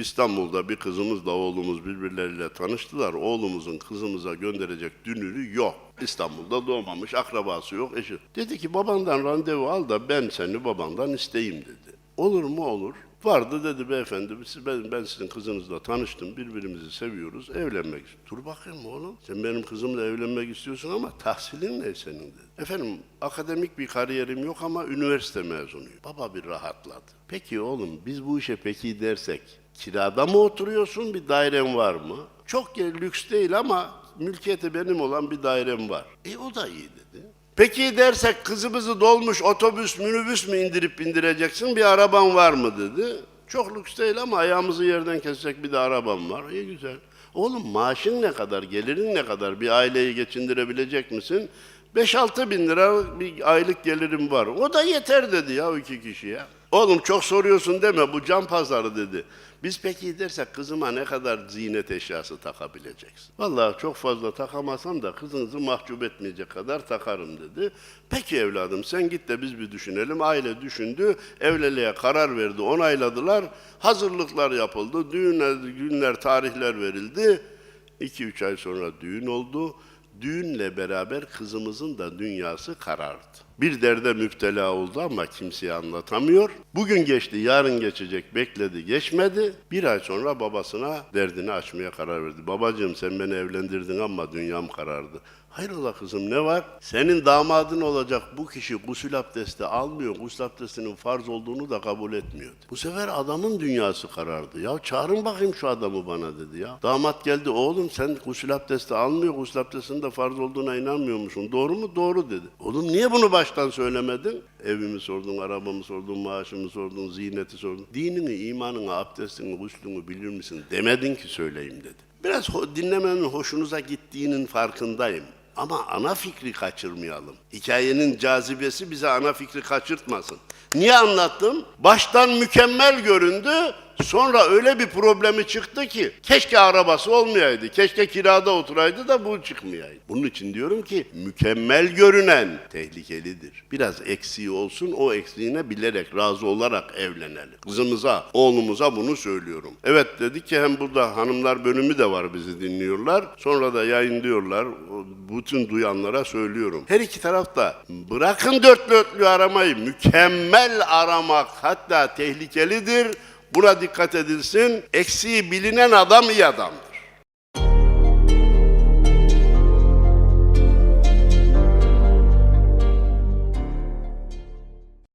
İstanbul'da bir kızımızla oğlumuz birbirleriyle tanıştılar. Oğlumuzun kızımıza gönderecek dünürü yok. İstanbul'da doğmamış, akrabası yok, eşi. Dedi ki babandan randevu al da ben seni babandan isteyeyim dedi. Olur mu olur. Vardı dedi beyefendi siz, ben, ben sizin kızınızla tanıştım birbirimizi seviyoruz evlenmek istiyorum. Dur bakayım oğlum sen benim kızımla evlenmek istiyorsun ama tahsilin ne senin dedi. Efendim akademik bir kariyerim yok ama üniversite mezunuyum. Baba bir rahatladı. Peki oğlum biz bu işe peki dersek kirada mı oturuyorsun bir dairen var mı? Çok yer lüks değil ama mülkiyeti benim olan bir dairem var. E o da iyi dedi. Peki dersek kızımızı dolmuş otobüs, minibüs mü indirip bindireceksin? Bir araban var mı dedi. Çok lüks değil ama ayağımızı yerden kesecek bir de arabam var. İyi güzel. Oğlum maaşın ne kadar, gelirin ne kadar? Bir aileyi geçindirebilecek misin? 5-6 bin lira bir aylık gelirim var. O da yeter dedi ya iki kişiye. Oğlum çok soruyorsun deme bu can pazarı dedi. Biz peki dersek kızıma ne kadar ziynet eşyası takabileceksin? Vallahi çok fazla takamasam da kızınızı mahcup etmeyecek kadar takarım dedi. Peki evladım sen git de biz bir düşünelim. Aile düşündü, evliliğe karar verdi, onayladılar. Hazırlıklar yapıldı, düğünler, günler, tarihler verildi. 2-3 ay sonra düğün oldu. Düğünle beraber kızımızın da dünyası karardı. Bir derde müptela oldu ama kimseye anlatamıyor. Bugün geçti, yarın geçecek, bekledi, geçmedi. Bir ay sonra babasına derdini açmaya karar verdi. Babacığım sen beni evlendirdin ama dünyam karardı. Hayrola kızım ne var? Senin damadın olacak bu kişi gusül abdesti almıyor. Gusül abdestinin farz olduğunu da kabul etmiyor. Bu sefer adamın dünyası karardı. Ya çağırın bakayım şu adamı bana dedi ya. Damat geldi oğlum sen gusül abdesti almıyor. Gusül abdestinin de farz olduğuna inanmıyor musun? Doğru mu? Doğru dedi. Oğlum niye bunu baştan söylemedin? Evimi sordun, arabamı sordun, maaşımı sordun, ziyneti sordun. Dinini, imanını, abdestini, guslünü bilir misin? Demedin ki söyleyeyim dedi. Biraz dinlemenin hoşunuza gittiğinin farkındayım. Ama ana fikri kaçırmayalım. Hikayenin cazibesi bize ana fikri kaçırtmasın. Niye anlattım? Baştan mükemmel göründü. Sonra öyle bir problemi çıktı ki keşke arabası olmayaydı, keşke kirada oturaydı da bu çıkmayaydı. Bunun için diyorum ki mükemmel görünen tehlikelidir. Biraz eksiği olsun o eksiğine bilerek, razı olarak evlenelim. Kızımıza, oğlumuza bunu söylüyorum. Evet dedik ki hem burada hanımlar bölümü de var bizi dinliyorlar. Sonra da yayınlıyorlar. Bütün duyanlara söylüyorum. Her iki tarafta bırakın dörtlü örtlü aramayı mükemmel aramak hatta tehlikelidir. Buna dikkat edilsin. Eksiği bilinen adam iyi adamdır.